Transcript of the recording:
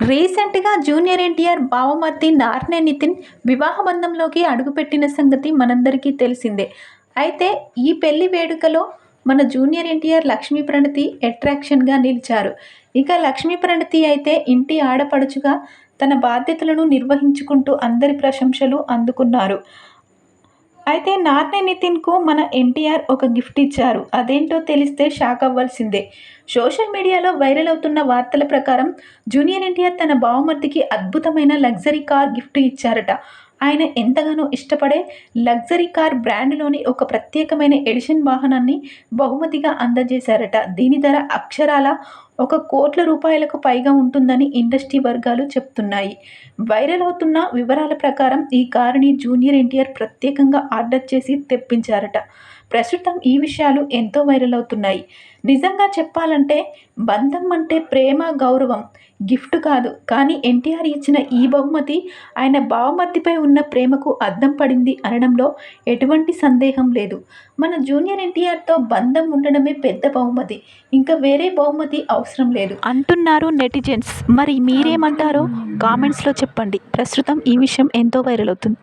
రీసెంట్గా జూనియర్ ఎన్టీఆర్ బావమర్ది నార్నే నితిన్ వివాహ బంధంలోకి అడుగుపెట్టిన సంగతి మనందరికీ తెలిసిందే. అయితే ఈ పెళ్ళి వేడుకలో మన జూనియర్ ఎన్టీఆర్ లక్ష్మీ ప్రణతి అట్రాక్షన్గా నిలిచారు. ఇక లక్ష్మీ ప్రణతి అయితే ఇంటి ఆడపడుచుగా తన బాధ్యతలను నిర్వహించుకుంటూ అందరి ప్రశంసలు అందుకున్నారు. అయితే నార్నే నితిన్కు మన ఎన్టీఆర్ ఒక గిఫ్ట్ ఇచ్చారు. అదేంటో తెలిస్తే షాక్ అవ్వాల్సిందే. సోషల్ మీడియాలో వైరల్ అవుతున్న వార్తల ప్రకారం జూనియర్ ఎన్టీఆర్ తన బావమర్దికి అద్భుతమైన లగ్జరీ కార్ గిఫ్ట్ ఇచ్చారట. ఆయన ఎంతగానో ఇష్టపడే లగ్జరీ కార్ బ్రాండ్లోని ఒక ప్రత్యేకమైన ఎడిషన్ వాహనాన్ని బహుమతిగా అందజేశారట. దీని ధర అక్షరాల ఒక కోట్ల రూపాయలకు పైగా ఉంటుందని ఇండస్ట్రీ వర్గాలు చెప్తున్నాయి. వైరల్ అవుతున్న వివరాల ప్రకారం ఈ కారుని జూనియర్ ఎన్టీఆర్ ప్రత్యేకంగా ఆర్డర్ చేసి తెప్పించారట. ప్రస్తుతం ఈ విషయాలు ఎంతో వైరల్ అవుతున్నాయి. నిజంగా చెప్పాలంటే బంధం అంటే ప్రేమ గౌరవం. గిఫ్ట్ కాదు. కానీ ఎన్టీఆర్ ఇచ్చిన ఈ బహుమతి ఆయన బావమర్దిపై ఉన్న ప్రేమకు అద్దం పడింది అనడంలో ఎటువంటి సందేహం లేదు. మన జూనియర్ ఎన్టీఆర్తో బంధం ఉండడమే పెద్ద బహుమతి. ఇంకా వేరే బహుమతి అవసరం లేదు. అంటున్నారు నెటిజన్స్. మరి మీరేమంటారో? కామెంట్స్లో చెప్పండి. ప్రస్తుతం ఈ విషయం ఎంతో వైరల్ అవుతుంది.